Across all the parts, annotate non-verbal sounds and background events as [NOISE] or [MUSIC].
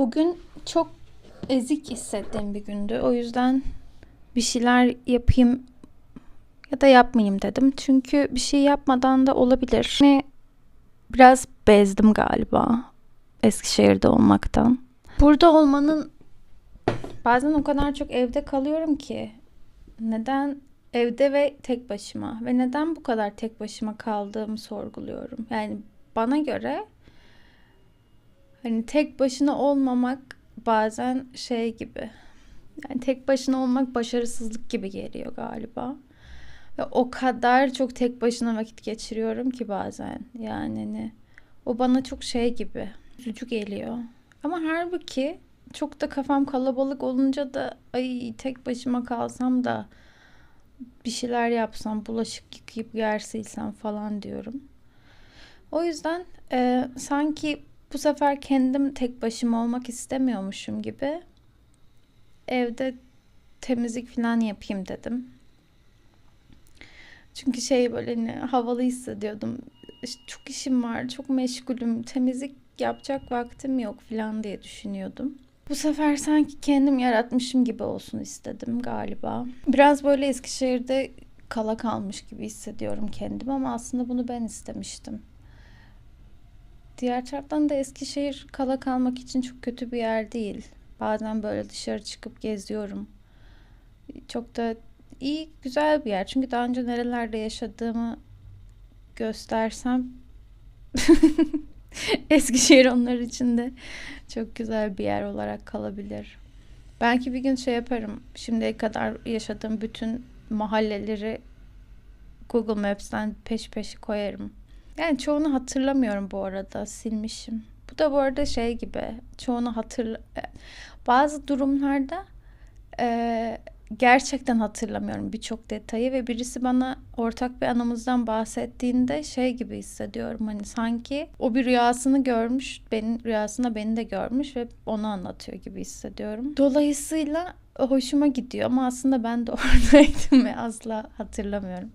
Bugün çok ezik hissettiğim bir gündü. O yüzden bir şeyler yapayım ya da yapmayayım dedim. Çünkü bir şey yapmadan da olabilir. Yani biraz bezdim galiba Eskişehir'de olmaktan. Burada olmanın bazen o kadar çok evde kalıyorum ki neden evde ve tek başıma ve neden bu kadar tek başıma kaldığımı sorguluyorum. Yani bana göre hani tek başına olmamak bazen şey gibi. Yani tek başına olmak başarısızlık gibi geliyor galiba. Ve o kadar çok tek başına vakit geçiriyorum ki bazen. Yani hani o bana çok şey gibi üzücü geliyor. Ama halbuki çok da kafam kalabalık olunca da ay tek başıma kalsam da bir şeyler yapsam, bulaşık yıkayıp yer falan diyorum. O yüzden e, sanki bu sefer kendim tek başıma olmak istemiyormuşum gibi evde temizlik falan yapayım dedim. Çünkü şey böyle hani havalı hissediyordum. İşte çok işim var, çok meşgulüm, temizlik yapacak vaktim yok falan diye düşünüyordum. Bu sefer sanki kendim yaratmışım gibi olsun istedim galiba. Biraz böyle Eskişehir'de kala kalmış gibi hissediyorum kendimi ama aslında bunu ben istemiştim. Diğer taraftan da Eskişehir kala kalmak için çok kötü bir yer değil. Bazen böyle dışarı çıkıp geziyorum. Çok da iyi, güzel bir yer. Çünkü daha önce nerelerde yaşadığımı göstersem [LAUGHS] Eskişehir onlar için de çok güzel bir yer olarak kalabilir. Belki bir gün şey yaparım. Şimdiye kadar yaşadığım bütün mahalleleri Google Maps'ten peş peşe koyarım. Yani çoğunu hatırlamıyorum bu arada. Silmişim. Bu da bu arada şey gibi. Çoğunu hatırla... Bazı durumlarda e, gerçekten hatırlamıyorum birçok detayı ve birisi bana ortak bir anımızdan bahsettiğinde şey gibi hissediyorum hani sanki o bir rüyasını görmüş, benim rüyasında beni de görmüş ve onu anlatıyor gibi hissediyorum. Dolayısıyla hoşuma gidiyor ama aslında ben de [LAUGHS] oradaydım ve asla hatırlamıyorum.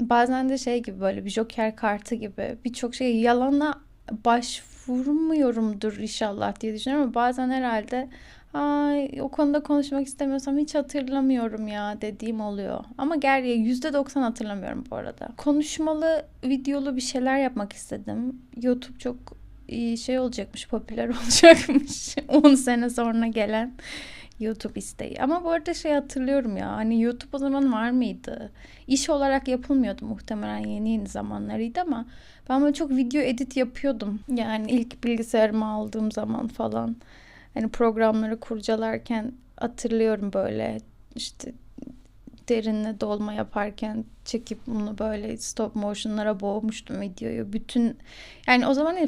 Bazen de şey gibi böyle bir joker kartı gibi birçok şey yalana başvurmuyorumdur inşallah diye düşünüyorum ama bazen herhalde Ay o konuda konuşmak istemiyorsam hiç hatırlamıyorum ya dediğim oluyor. Ama yüzde doksan hatırlamıyorum bu arada. Konuşmalı, videolu bir şeyler yapmak istedim. YouTube çok şey olacakmış, popüler [LAUGHS] olacakmış. 10 sene sonra gelen YouTube isteği. Ama bu arada şey hatırlıyorum ya hani YouTube o zaman var mıydı? İş olarak yapılmıyordu muhtemelen yeni yeni zamanlarıydı ama ben böyle çok video edit yapıyordum. Yani ilk bilgisayarımı aldığım zaman falan hani programları kurcalarken hatırlıyorum böyle işte derinle dolma yaparken çekip bunu böyle stop motion'lara boğmuştum videoyu. Bütün yani o zaman ne,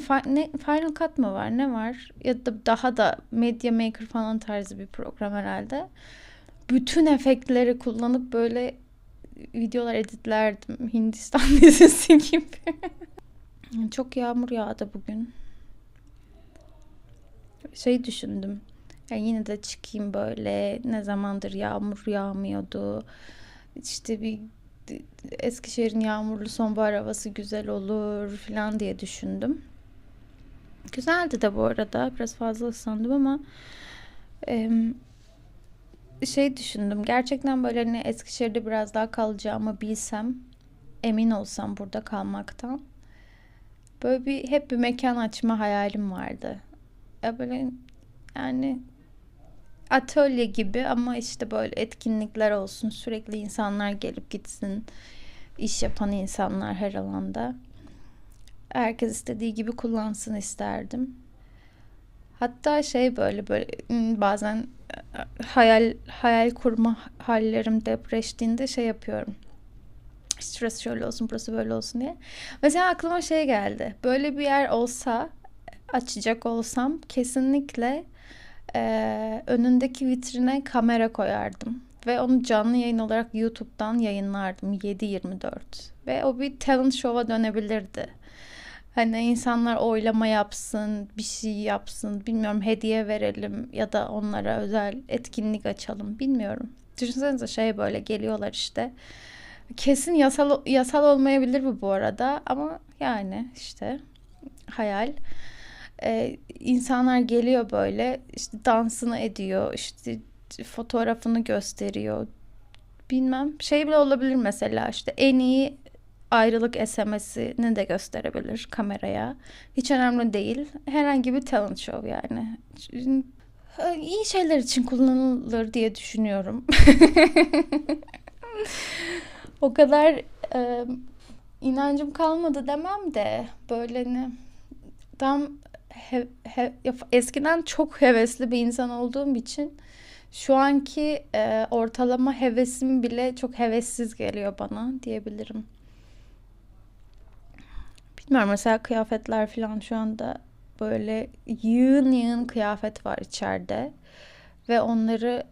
Final Cut mı var ne var ya da daha da Media Maker falan tarzı bir program herhalde. Bütün efektleri kullanıp böyle videolar editlerdim. [LAUGHS] Hindistan [LAUGHS] dizisi gibi. Çok yağmur yağdı bugün şey düşündüm. Yani yine de çıkayım böyle ne zamandır yağmur yağmıyordu. İşte bir Eskişehir'in yağmurlu sonbahar havası güzel olur falan diye düşündüm. Güzeldi de bu arada. Biraz fazla ıslandım ama e, şey düşündüm. Gerçekten böyle hani Eskişehir'de biraz daha kalacağımı bilsem, emin olsam burada kalmaktan. Böyle bir hep bir mekan açma hayalim vardı ya böyle yani atölye gibi ama işte böyle etkinlikler olsun sürekli insanlar gelip gitsin iş yapan insanlar her alanda. Herkes istediği gibi kullansın isterdim. Hatta şey böyle böyle hmm, bazen e, hayal hayal kurma hallerim depreştiğinde şey yapıyorum. Stres şöyle olsun burası böyle olsun diye. Mesela aklıma şey geldi. Böyle bir yer olsa açacak olsam kesinlikle e, önündeki vitrine kamera koyardım. Ve onu canlı yayın olarak YouTube'dan yayınlardım 7-24. Ve o bir talent show'a dönebilirdi. Hani insanlar oylama yapsın, bir şey yapsın, bilmiyorum hediye verelim ya da onlara özel etkinlik açalım bilmiyorum. Düşünsenize şey böyle geliyorlar işte. Kesin yasal yasal olmayabilir bu bu arada ama yani işte hayal. Ee, insanlar geliyor böyle işte dansını ediyor işte fotoğrafını gösteriyor bilmem şey bile olabilir mesela işte en iyi ayrılık SMS'ini de gösterebilir kameraya. Hiç önemli değil. Herhangi bir talent show yani. İyi şeyler için kullanılır diye düşünüyorum. [LAUGHS] o kadar e, inancım kalmadı demem de böyle ne tam he, he, eskiden çok hevesli bir insan olduğum için şu anki e, ortalama hevesim bile çok hevessiz geliyor bana diyebilirim. Bilmiyorum mesela kıyafetler falan şu anda böyle yığın yığın kıyafet var içeride ve onları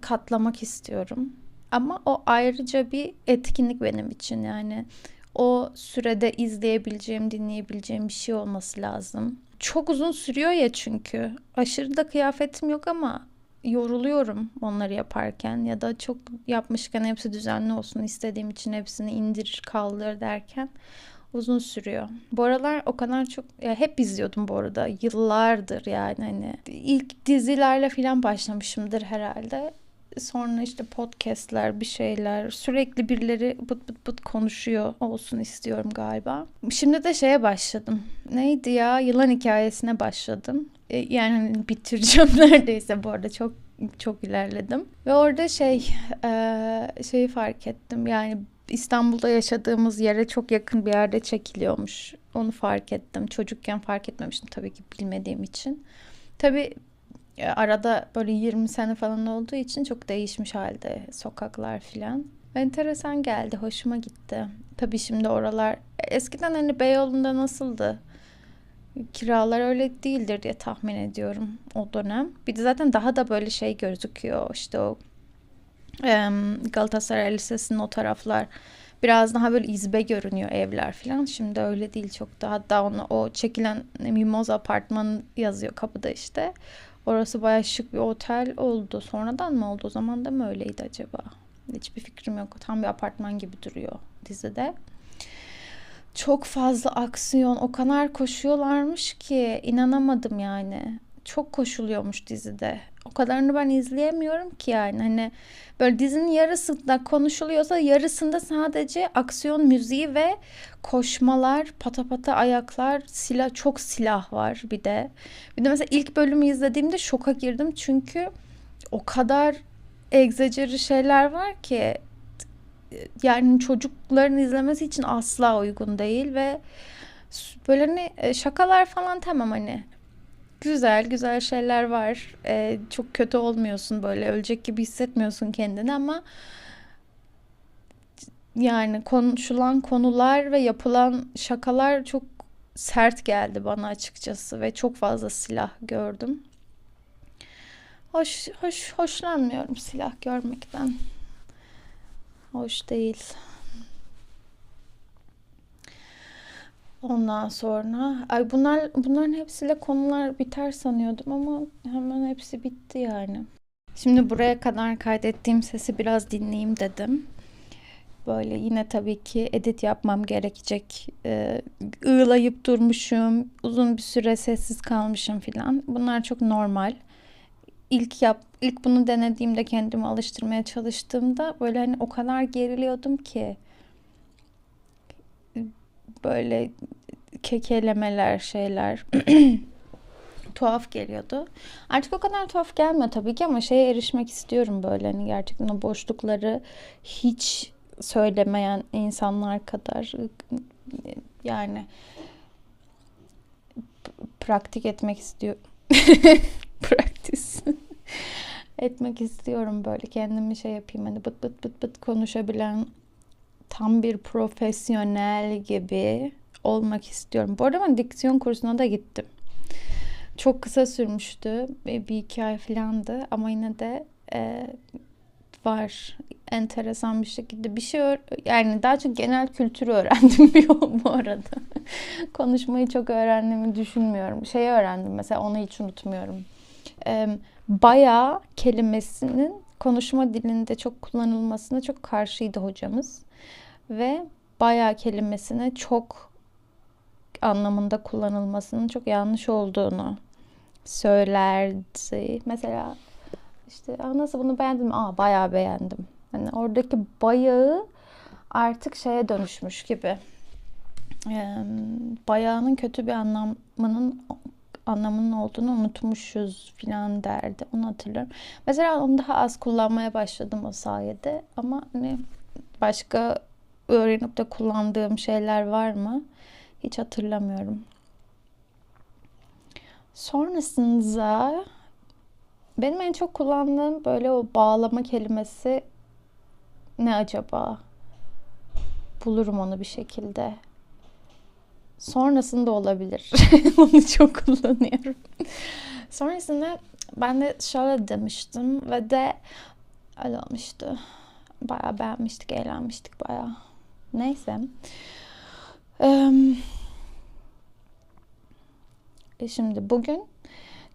katlamak istiyorum. Ama o ayrıca bir etkinlik benim için yani o sürede izleyebileceğim, dinleyebileceğim bir şey olması lazım. Çok uzun sürüyor ya çünkü. Aşırı da kıyafetim yok ama yoruluyorum onları yaparken ya da çok yapmışken hepsi düzenli olsun istediğim için hepsini indir kaldır derken uzun sürüyor. Bu aralar o kadar çok ya hep izliyordum bu arada yıllardır yani hani ilk dizilerle falan başlamışımdır herhalde. Sonra işte podcastler bir şeyler sürekli birileri bıt bıt bıt konuşuyor olsun istiyorum galiba. Şimdi de şeye başladım. Neydi ya? Yılan hikayesine başladım. E, yani hani bitireceğim [LAUGHS] neredeyse bu arada çok çok ilerledim. Ve orada şey e, şeyi fark ettim. Yani İstanbul'da yaşadığımız yere çok yakın bir yerde çekiliyormuş. Onu fark ettim. Çocukken fark etmemiştim tabii ki bilmediğim için. Tabii e, arada böyle 20 sene falan olduğu için çok değişmiş halde sokaklar filan. Enteresan geldi, hoşuma gitti. Tabii şimdi oralar eskiden hani Beyoğlu'nda nasıldı? Kiralar öyle değildir diye tahmin ediyorum o dönem. Bir de zaten daha da böyle şey gözüküyor işte o Galatasaray Lisesi'nin o taraflar biraz daha böyle izbe görünüyor evler falan. Şimdi öyle değil çok da. Hatta onu, o çekilen Mimoza apartman yazıyor kapıda işte. Orası bayağı şık bir otel oldu. Sonradan mı oldu? O zaman da mı öyleydi acaba? Hiçbir fikrim yok. Tam bir apartman gibi duruyor dizide. Çok fazla aksiyon, o kadar koşuyorlarmış ki inanamadım yani. Çok koşuluyormuş dizide. O kadarını ben izleyemiyorum ki yani. Hani böyle dizinin yarısında konuşuluyorsa yarısında sadece aksiyon müziği ve koşmalar, pata pata ayaklar, silah çok silah var bir de. Bir de mesela ilk bölümü izlediğimde şoka girdim çünkü o kadar egzeceri şeyler var ki yani çocukların izlemesi için asla uygun değil ve böyle hani e, şakalar falan tamam hani güzel güzel şeyler var. Ee, çok kötü olmuyorsun böyle ölecek gibi hissetmiyorsun kendini ama yani konuşulan konular ve yapılan şakalar çok sert geldi bana açıkçası ve çok fazla silah gördüm. Hoş hoş hoşlanmıyorum silah görmekten. Hoş değil. Ondan sonra ay bunlar bunların hepsiyle konular biter sanıyordum ama hemen hepsi bitti yani. Şimdi buraya kadar kaydettiğim sesi biraz dinleyeyim dedim. Böyle yine tabii ki edit yapmam gerekecek. Ee, ığlayıp durmuşum. Uzun bir süre sessiz kalmışım filan. Bunlar çok normal. İlk yap ilk bunu denediğimde kendimi alıştırmaya çalıştığımda böyle hani o kadar geriliyordum ki böyle kekelemeler şeyler [CLEARS THROAT] tuhaf geliyordu. Artık o kadar tuhaf gelmiyor tabii ki ama şeye erişmek istiyorum böyle hani gerçekten o boşlukları hiç söylemeyen insanlar kadar yani praktik etmek istiyor. [LAUGHS] Praktis [LAUGHS] etmek istiyorum böyle kendimi şey yapayım hani bıt bıt bıt bıt konuşabilen tam bir profesyonel gibi olmak istiyorum. Bu arada ben diksiyon kursuna da gittim. Çok kısa sürmüştü. Bir iki ay falandı ama yine de e, var enteresan bir şekilde bir şey yani daha çok genel kültür öğrendim [LAUGHS] bu arada. Konuşmayı çok öğrendiğimi düşünmüyorum. Şeyi öğrendim mesela onu hiç unutmuyorum. E, bayağı kelimesinin konuşma dilinde çok kullanılmasına çok karşıydı hocamız ve bayağı kelimesine çok anlamında kullanılmasının çok yanlış olduğunu söylerdi. Mesela işte nasıl bunu beğendim? Aa bayağı beğendim. Hani oradaki bayağı artık şeye dönüşmüş gibi. bayağının kötü bir anlamının anlamının olduğunu unutmuşuz filan derdi. Onu hatırlıyorum. Mesela onu daha az kullanmaya başladım o sayede. Ama hani başka öğrenip de kullandığım şeyler var mı? Hiç hatırlamıyorum. Sonrasında benim en çok kullandığım böyle o bağlama kelimesi ne acaba? Bulurum onu bir şekilde. Sonrasında olabilir. [LAUGHS] onu çok kullanıyorum. Sonrasında ben de şöyle demiştim ve de öyle olmuştu. Bayağı beğenmiştik, eğlenmiştik bayağı. Neyse. Ee, şimdi bugün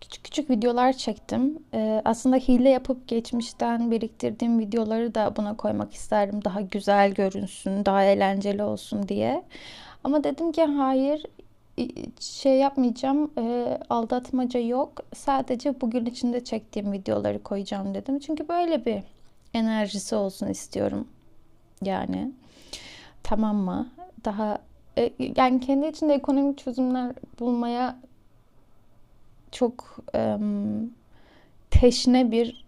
küçük küçük videolar çektim. Ee, aslında hile yapıp geçmişten biriktirdiğim videoları da buna koymak isterdim. Daha güzel görünsün, daha eğlenceli olsun diye. Ama dedim ki hayır şey yapmayacağım e, aldatmaca yok sadece bugün içinde çektiğim videoları koyacağım dedim çünkü böyle bir enerjisi olsun istiyorum yani tamam mı daha e, yani kendi içinde ekonomik çözümler bulmaya çok e, teşne bir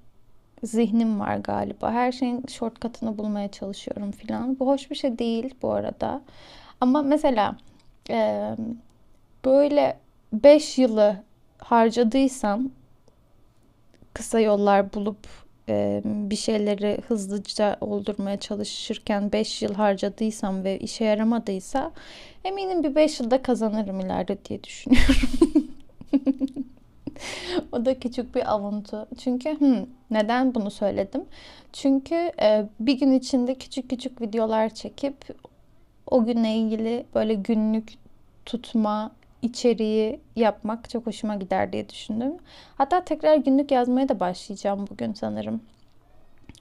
zihnim var galiba. Her şeyin shortcut'ını bulmaya çalışıyorum filan. Bu hoş bir şey değil bu arada. Ama mesela e, böyle 5 yılı harcadıysam kısa yollar bulup e, bir şeyleri hızlıca oldurmaya çalışırken 5 yıl harcadıysam ve işe yaramadıysa eminim bir 5 yılda kazanırım ileride diye düşünüyorum. [LAUGHS] o da küçük bir avuntu. Çünkü hmm, neden bunu söyledim? Çünkü e, bir gün içinde küçük küçük videolar çekip o günle ilgili böyle günlük tutma içeriği yapmak çok hoşuma gider diye düşündüm. Hatta tekrar günlük yazmaya da başlayacağım bugün sanırım.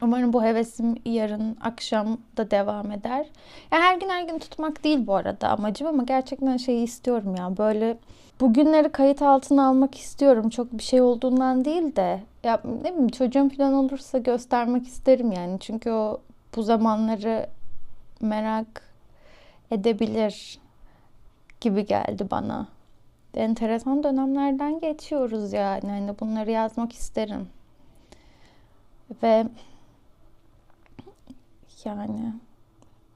Umarım bu hevesim yarın akşam da devam eder. Yani her gün her gün tutmak değil bu arada amacım ama gerçekten şeyi istiyorum ya. Böyle bugünleri kayıt altına almak istiyorum. Çok bir şey olduğundan değil de ya ne bileyim çocuğum falan olursa göstermek isterim yani. Çünkü o bu zamanları merak edebilir gibi geldi bana. Enteresan dönemlerden geçiyoruz yani. Hani bunları yazmak isterim. Ve yani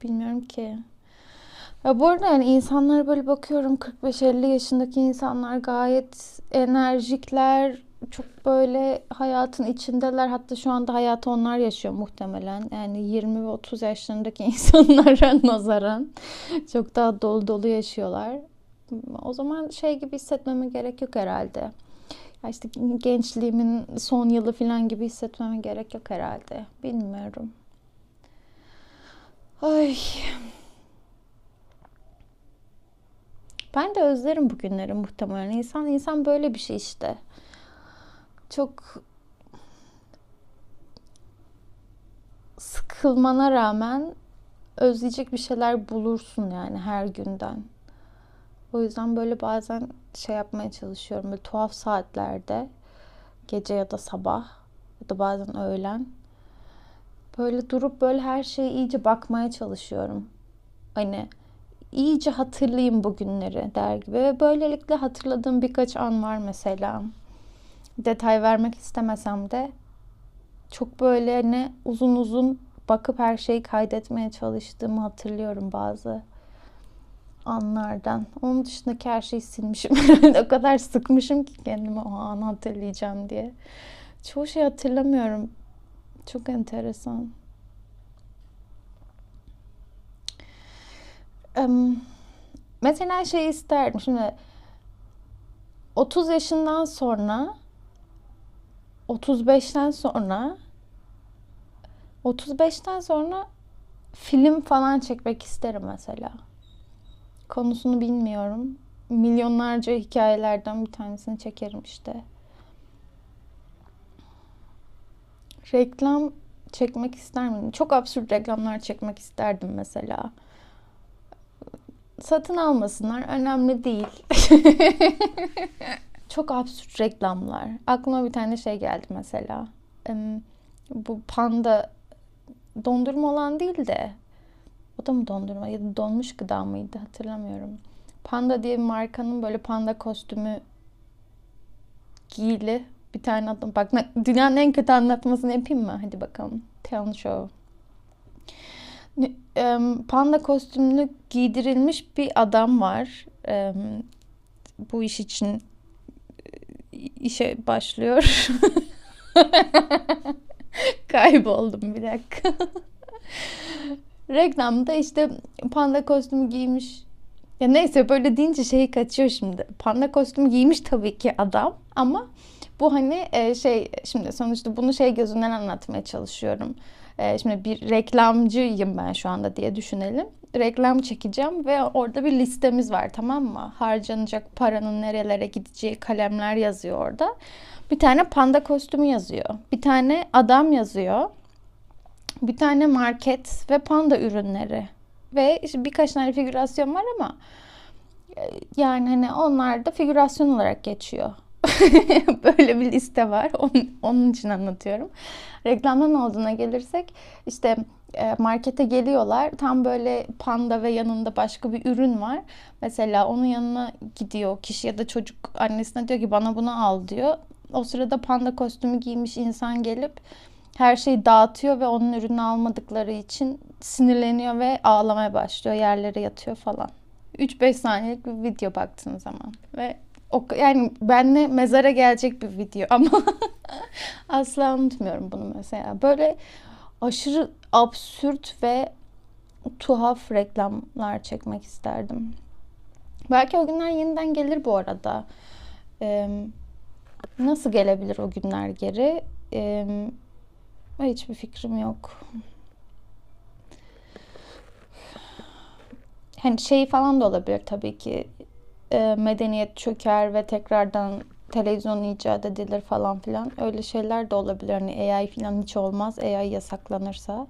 bilmiyorum ki. Ya bu arada yani insanlara böyle bakıyorum 45-50 yaşındaki insanlar gayet enerjikler, çok böyle hayatın içindeler. Hatta şu anda hayatı onlar yaşıyor muhtemelen. Yani 20 ve 30 yaşlarındaki [LAUGHS] insanlara nazaran çok daha dolu dolu yaşıyorlar. O zaman şey gibi hissetmeme gerek yok herhalde. Ya işte gençliğimin son yılı falan gibi hissetmeme gerek yok herhalde. Bilmiyorum. Ay. Ben de özlerim bugünleri muhtemelen. İnsan insan böyle bir şey işte çok sıkılmana rağmen özleyecek bir şeyler bulursun yani her günden. O yüzden böyle bazen şey yapmaya çalışıyorum. Böyle tuhaf saatlerde gece ya da sabah ya da bazen öğlen böyle durup böyle her şeye iyice bakmaya çalışıyorum. Hani iyice hatırlayayım bugünleri der gibi. Ve böylelikle hatırladığım birkaç an var mesela detay vermek istemesem de çok böyle ne uzun uzun bakıp her şeyi kaydetmeye çalıştığımı hatırlıyorum bazı anlardan. Onun dışındaki her şeyi silmişim. [LAUGHS] o kadar sıkmışım ki kendimi o anı hatırlayacağım diye. Çoğu şey hatırlamıyorum. Çok enteresan. Mesela şey isterdim. Şimdi 30 yaşından sonra 35'ten sonra 35'ten sonra film falan çekmek isterim mesela. Konusunu bilmiyorum. Milyonlarca hikayelerden bir tanesini çekerim işte. Reklam çekmek ister miyim? Çok absürt reklamlar çekmek isterdim mesela. satın almasınlar. Önemli değil. [LAUGHS] Çok absürt reklamlar. Aklıma bir tane şey geldi mesela. Bu panda dondurma olan değil de o da mı dondurma ya da donmuş gıda mıydı hatırlamıyorum. Panda diye bir markanın böyle panda kostümü giyili bir tane adam. Bak dünyanın en kötü anlatmasını yapayım mı? Hadi bakalım. Tell show. Panda kostümünü giydirilmiş bir adam var. Bu iş için işe başlıyor. [LAUGHS] Kayboldum bir dakika. Reklamda işte panda kostümü giymiş. Ya neyse böyle deyince şeyi kaçıyor şimdi. Panda kostümü giymiş tabii ki adam ama bu hani e, şey şimdi sonuçta bunu şey gözünden anlatmaya çalışıyorum. E, şimdi bir reklamcıyım ben şu anda diye düşünelim. Reklam çekeceğim ve orada bir listemiz var tamam mı? Harcanacak paranın nerelere gideceği kalemler yazıyor orada. Bir tane panda kostümü yazıyor. Bir tane adam yazıyor. Bir tane market ve panda ürünleri. Ve işte birkaç tane figürasyon var ama e, yani hani onlar da figürasyon olarak geçiyor. [LAUGHS] Böyle bir liste var. Onun, onun için anlatıyorum. Reklamdan olduğuna gelirsek işte markete geliyorlar. Tam böyle panda ve yanında başka bir ürün var. Mesela onun yanına gidiyor kişi ya da çocuk annesine diyor ki bana bunu al diyor. O sırada panda kostümü giymiş insan gelip her şeyi dağıtıyor ve onun ürünü almadıkları için sinirleniyor ve ağlamaya başlıyor. Yerlere yatıyor falan. 3-5 saniyelik bir video baktığın zaman ve o, yani benle mezara gelecek bir video ama [LAUGHS] asla unutmuyorum bunu mesela. Böyle aşırı absürt ve tuhaf reklamlar çekmek isterdim. Belki o günler yeniden gelir bu arada. Ee, nasıl gelebilir o günler geri? Ee, hiçbir fikrim yok. Hani şey falan da olabilir tabii ki. Ee, medeniyet çöker ve tekrardan televizyon icat edilir falan filan. Öyle şeyler de olabilir. Hani AI filan hiç olmaz. AI yasaklanırsa.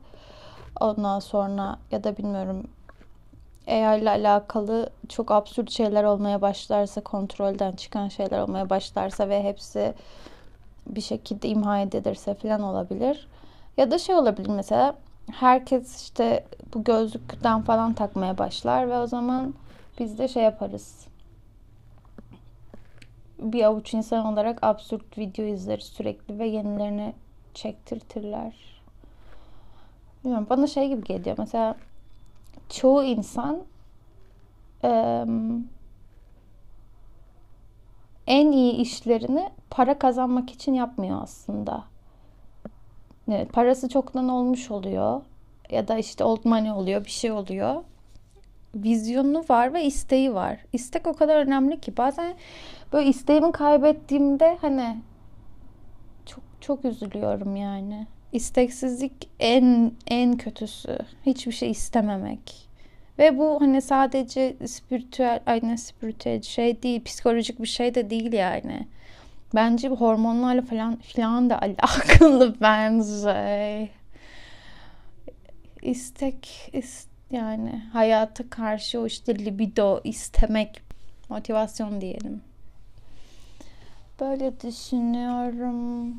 Ondan sonra ya da bilmiyorum AI ile alakalı çok absürt şeyler olmaya başlarsa, kontrolden çıkan şeyler olmaya başlarsa ve hepsi bir şekilde imha edilirse falan olabilir. Ya da şey olabilir mesela herkes işte bu gözlükten falan takmaya başlar ve o zaman biz de şey yaparız. Bir avuç insan olarak absürt video izleriz sürekli ve yenilerini çektirtirler. Bilmiyorum bana şey gibi geliyor. Mesela çoğu insan en iyi işlerini para kazanmak için yapmıyor aslında. Evet, parası çoktan olmuş oluyor ya da işte old money oluyor, bir şey oluyor. Vizyonu var ve isteği var. İstek o kadar önemli ki bazen böyle isteğimi kaybettiğimde hani çok çok üzülüyorum yani. İsteksizlik en en kötüsü. Hiçbir şey istememek. Ve bu hani sadece spiritüel, aynı spiritüel şey değil, psikolojik bir şey de değil yani. Bence hormonlarla falan filan da [LAUGHS] alakalı bence. İstek, ist, yani hayata karşı o işte libido, istemek, motivasyon diyelim. Böyle düşünüyorum.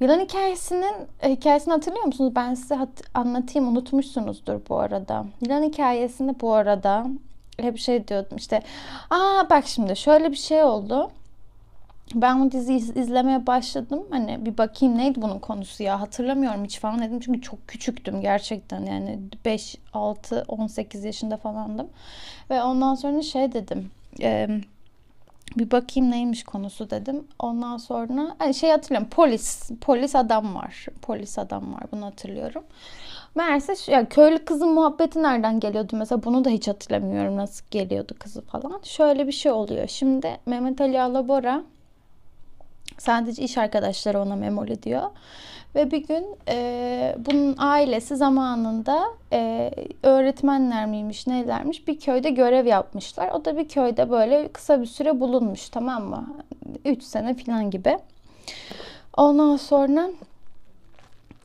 Yılan hikayesinin e, hikayesini hatırlıyor musunuz? Ben size hat- anlatayım unutmuşsunuzdur bu arada. Yılan hikayesinde bu arada hep şey diyordum işte. Aa bak şimdi şöyle bir şey oldu. Ben bu diziyi izlemeye başladım. Hani bir bakayım neydi bunun konusu ya hatırlamıyorum hiç falan dedim. Çünkü çok küçüktüm gerçekten yani 5, 6, 18 yaşında falandım. Ve ondan sonra şey dedim. Eee bir bakayım neymiş konusu dedim. Ondan sonra şey hatırlıyorum. Polis polis adam var. Polis adam var. Bunu hatırlıyorum. Meğerse ya köylü kızın muhabbeti nereden geliyordu mesela bunu da hiç hatırlamıyorum nasıl geliyordu kızı falan. Şöyle bir şey oluyor. Şimdi Mehmet Ali Alabora sadece iş arkadaşları ona memoli diyor. Ve bir gün e, bunun ailesi zamanında e, öğretmenler miymiş neylermiş bir köyde görev yapmışlar. O da bir köyde böyle kısa bir süre bulunmuş tamam mı? 3 sene falan gibi. Ondan sonra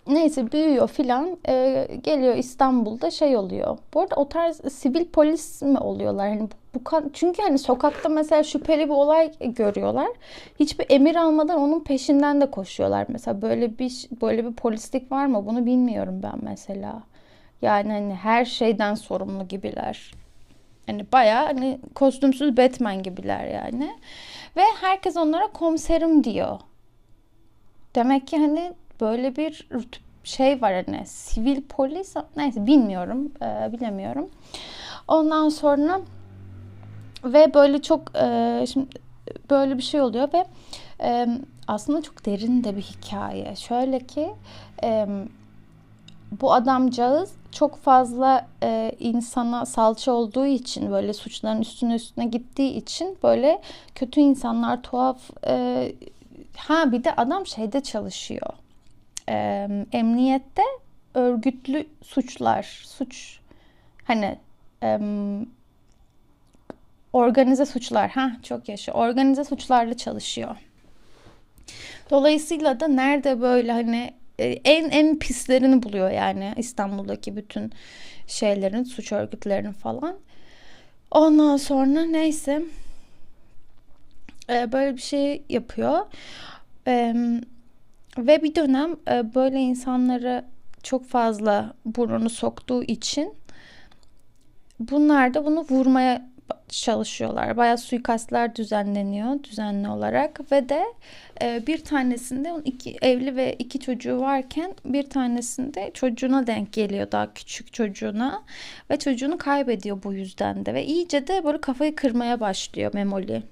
Neyse büyüyor filan e, geliyor İstanbul'da şey oluyor. Bu arada o tarz sivil polis mi oluyorlar? Hani bu, çünkü hani sokakta mesela şüpheli bir olay görüyorlar. Hiçbir emir almadan onun peşinden de koşuyorlar. Mesela böyle bir böyle bir polislik var mı? Bunu bilmiyorum ben mesela. Yani hani her şeyden sorumlu gibiler. Hani bayağı hani kostümsüz Batman gibiler yani. Ve herkes onlara komiserim diyor. Demek ki hani böyle bir şey var hani sivil polis neyse bilmiyorum e, bilemiyorum. Ondan sonra ve böyle çok e, şimdi böyle bir şey oluyor ve e, aslında çok derin de bir hikaye. Şöyle ki e, bu adamcağız çok fazla e, insana salça olduğu için böyle suçların üstüne üstüne gittiği için böyle kötü insanlar tuhaf e, ha bir de adam şeyde çalışıyor e, emniyette örgütlü suçlar suç hani e, organize suçlar ha çok yaşa organize suçlarla çalışıyor. Dolayısıyla da nerede böyle hani e, en en pislerini buluyor yani İstanbul'daki bütün şeylerin, suç örgütlerinin falan. Ondan sonra neyse e, böyle bir şey yapıyor. E, ve bir dönem böyle insanları çok fazla burnunu soktuğu için bunlar da bunu vurmaya çalışıyorlar. Bayağı suikastlar düzenleniyor düzenli olarak ve de e, bir tanesinde iki evli ve iki çocuğu varken bir tanesinde çocuğuna denk geliyor daha küçük çocuğuna ve çocuğunu kaybediyor bu yüzden de ve iyice de böyle kafayı kırmaya başlıyor Memoli.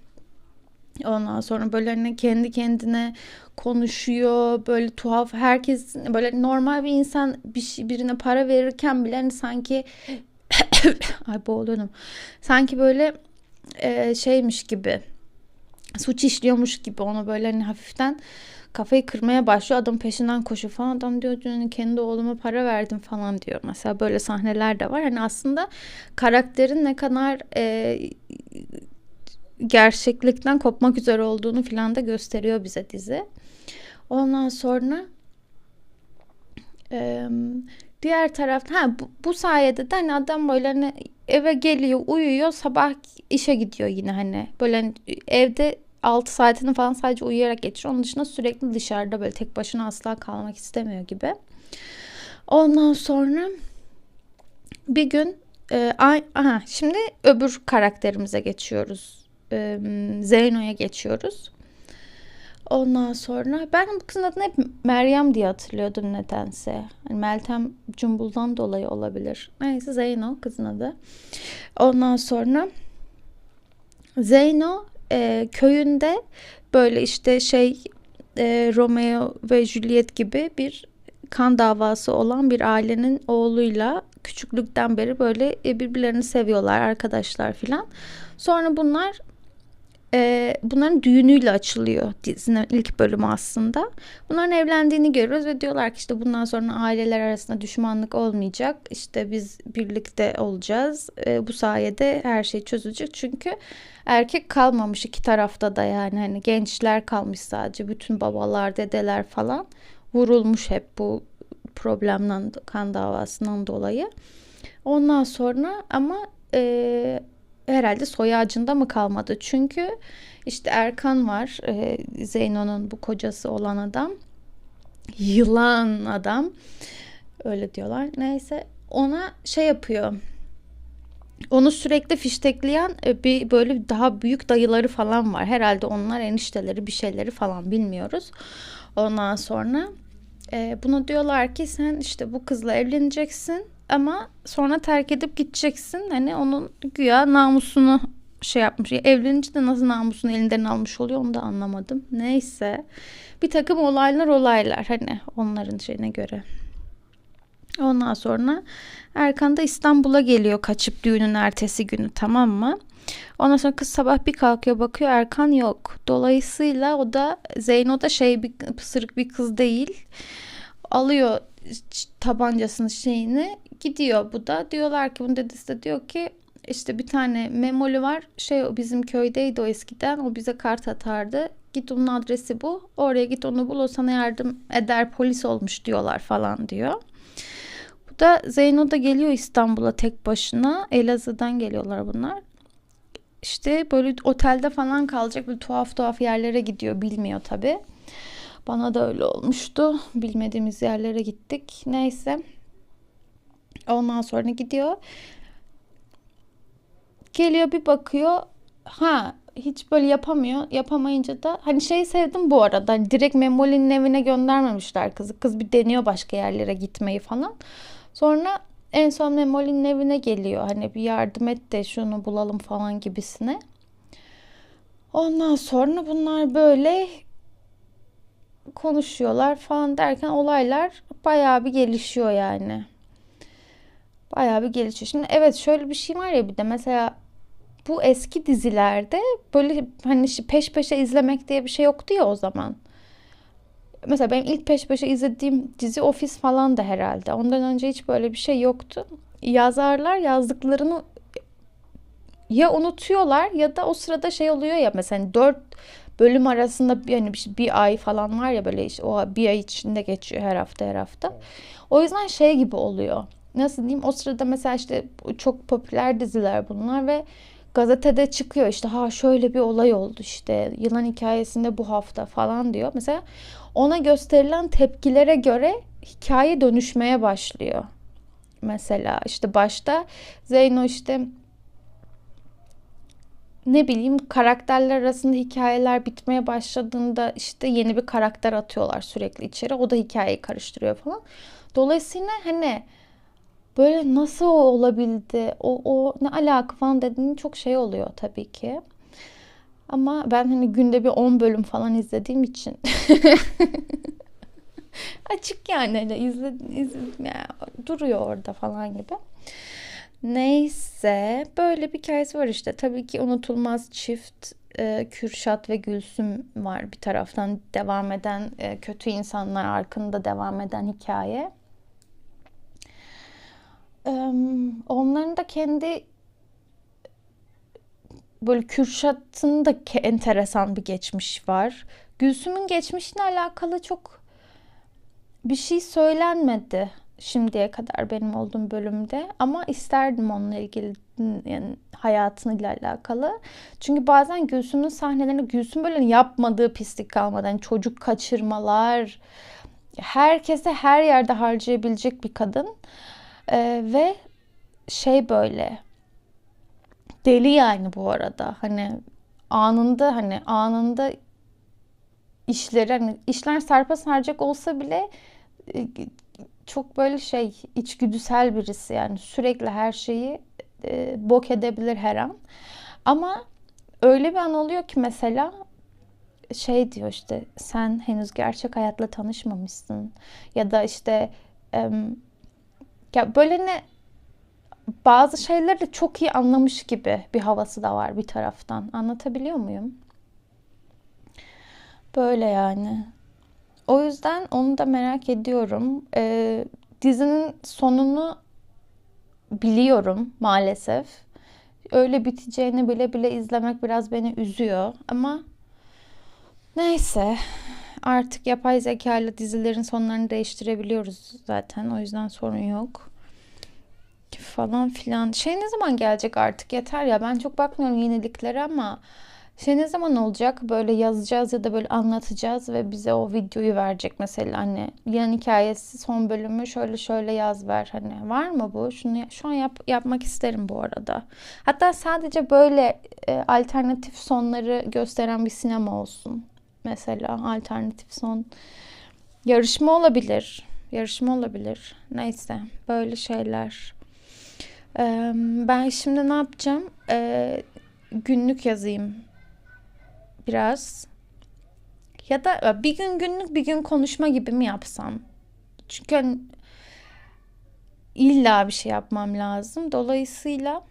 Ondan sonra böyle hani kendi kendine konuşuyor. Böyle tuhaf herkes böyle normal bir insan bir şey, birine para verirken bile hani sanki [COUGHS] ay boğuluyordum. Sanki böyle e, şeymiş gibi suç işliyormuş gibi onu böyle hani hafiften kafayı kırmaya başlıyor. Adam peşinden koşuyor falan. Adam diyor hani kendi oğluma para verdim falan diyor. Mesela böyle sahneler de var. Hani aslında karakterin ne kadar e, gerçeklikten kopmak üzere olduğunu filan da gösteriyor bize dizi. Ondan sonra e, diğer tarafta ha bu, bu sayede de hani adam böyle hani eve geliyor uyuyor sabah işe gidiyor yine hani böyle hani evde 6 saatini falan sadece uyuyarak geçiriyor. Onun dışında sürekli dışarıda böyle tek başına asla kalmak istemiyor gibi. Ondan sonra bir gün e, aha, şimdi öbür karakterimize geçiyoruz. E, Zeyno'ya geçiyoruz. Ondan sonra ben bu kızın adını hep Meryem diye hatırlıyordum nedense. Yani Meltem Cumbul'dan dolayı olabilir. Neyse Zeyno kızın adı. Ondan sonra Zeyno e, köyünde böyle işte şey e, Romeo ve Juliet gibi bir kan davası olan bir ailenin oğluyla küçüklükten beri böyle birbirlerini seviyorlar arkadaşlar filan. Sonra bunlar e, bunların düğünüyle açılıyor dizinin ilk bölümü aslında. Bunların evlendiğini görüyoruz ve diyorlar ki işte bundan sonra aileler arasında düşmanlık olmayacak. İşte biz birlikte olacağız. E, bu sayede her şey çözülecek. Çünkü erkek kalmamış iki tarafta da yani hani gençler kalmış sadece. Bütün babalar, dedeler falan vurulmuş hep bu problemden kan davasından dolayı. Ondan sonra ama e, herhalde soy ağacında mı kalmadı? Çünkü işte Erkan var. E, Zeyno'nun bu kocası olan adam. Yılan adam. Öyle diyorlar. Neyse ona şey yapıyor. Onu sürekli fiştekleyen e, bir böyle daha büyük dayıları falan var. Herhalde onlar enişteleri bir şeyleri falan bilmiyoruz. Ondan sonra e, bunu diyorlar ki sen işte bu kızla evleneceksin ama sonra terk edip gideceksin. Hani onun güya namusunu şey yapmış. Ya evlenince de nasıl namusunu elinden almış oluyor onu da anlamadım. Neyse. Bir takım olaylar olaylar hani onların şeyine göre. Ondan sonra Erkan da İstanbul'a geliyor kaçıp düğünün ertesi günü tamam mı? Ondan sonra kız sabah bir kalkıyor bakıyor Erkan yok. Dolayısıyla o da Zeyno da şey bir pısırık bir kız değil. Alıyor tabancasını şeyini gidiyor bu da. Diyorlar ki bunun dedesi de diyor ki işte bir tane memoli var. Şey o bizim köydeydi o eskiden. O bize kart atardı. Git onun adresi bu. Oraya git onu bul. O sana yardım eder. Polis olmuş diyorlar falan diyor. Bu da Zeyno da geliyor İstanbul'a tek başına. Elazığ'dan geliyorlar bunlar. İşte böyle otelde falan kalacak. Böyle tuhaf tuhaf yerlere gidiyor. Bilmiyor tabii. Bana da öyle olmuştu. Bilmediğimiz yerlere gittik. Neyse. Ondan sonra gidiyor. Geliyor bir bakıyor. Ha hiç böyle yapamıyor. Yapamayınca da hani şey sevdim bu arada. Hani direkt Memoli'nin evine göndermemişler kızı. Kız bir deniyor başka yerlere gitmeyi falan. Sonra en son Memoli'nin evine geliyor. Hani bir yardım et de şunu bulalım falan gibisine. Ondan sonra bunlar böyle konuşuyorlar falan derken olaylar bayağı bir gelişiyor yani. Bayağı bir gelişiyor. Şimdi evet şöyle bir şey var ya bir de mesela bu eski dizilerde böyle hani peş peşe izlemek diye bir şey yoktu ya o zaman. Mesela benim ilk peş peşe izlediğim dizi Office falan da herhalde. Ondan önce hiç böyle bir şey yoktu. Yazarlar yazdıklarını ya unutuyorlar ya da o sırada şey oluyor ya mesela dört bölüm arasında bir, bir, bir ay falan var ya böyle işte o bir ay içinde geçiyor her hafta her hafta. O yüzden şey gibi oluyor. Nasıl diyeyim o sırada mesela işte çok popüler diziler bunlar ve gazetede çıkıyor işte ha şöyle bir olay oldu işte yılan hikayesinde bu hafta falan diyor. Mesela ona gösterilen tepkilere göre hikaye dönüşmeye başlıyor. Mesela işte başta Zeyno işte ne bileyim karakterler arasında hikayeler bitmeye başladığında işte yeni bir karakter atıyorlar sürekli içeri. O da hikayeyi karıştırıyor falan. Dolayısıyla hani böyle nasıl o olabildi, o, o ne alaka falan dediğin çok şey oluyor tabii ki. Ama ben hani günde bir 10 bölüm falan izlediğim için [LAUGHS] açık yani hani izle, izle, yani duruyor orada falan gibi. Neyse böyle bir hikayesi var işte. Tabii ki unutulmaz çift e, Kürşat ve Gülsüm var bir taraftan devam eden e, kötü insanlar arkında devam eden hikaye. Onların da kendi böyle Kürşat'ın da enteresan bir geçmiş var. Gülsüm'ün geçmişine alakalı çok bir şey söylenmedi şimdiye kadar benim olduğum bölümde ama isterdim onunla ilgili yani hayatıyla alakalı. Çünkü bazen Gülsüm'ün sahnelerinde Gülsüm böyle yapmadığı pislik kalmadan yani çocuk kaçırmalar herkese her yerde harcayabilecek bir kadın ee, ve şey böyle deli yani bu arada. Hani anında hani anında işleri hani işler sarpa saracak olsa bile e, çok böyle şey içgüdüsel birisi yani. Sürekli her şeyi e, bok edebilir her an. Ama öyle bir an oluyor ki mesela şey diyor işte sen henüz gerçek hayatla tanışmamışsın. Ya da işte e, ya böyle ne bazı şeyleri de çok iyi anlamış gibi bir havası da var bir taraftan. Anlatabiliyor muyum? Böyle yani. O yüzden onu da merak ediyorum. Ee, dizinin sonunu biliyorum maalesef. Öyle biteceğini bile bile izlemek biraz beni üzüyor. Ama neyse artık yapay zeka ile dizilerin sonlarını değiştirebiliyoruz zaten. O yüzden sorun yok. Falan filan. Şey ne zaman gelecek artık yeter ya. Ben çok bakmıyorum yeniliklere ama şey ne zaman olacak? Böyle yazacağız ya da böyle anlatacağız ve bize o videoyu verecek mesela hani yan hikayesi son bölümü şöyle şöyle yaz ver hani var mı bu? Şunu şu an yap, yapmak isterim bu arada. Hatta sadece böyle e, alternatif sonları gösteren bir sinema olsun. Mesela alternatif son yarışma olabilir. Yarışma olabilir. Neyse böyle şeyler. Ee, ben şimdi ne yapacağım? Ee, günlük yazayım biraz. Ya da bir gün günlük bir gün konuşma gibi mi yapsam? Çünkü hani illa bir şey yapmam lazım. Dolayısıyla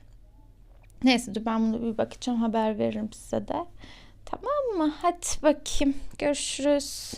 neyse dur ben bunu bir bakacağım haber veririm size de. Tamam mı? Hadi bakayım. Görüşürüz.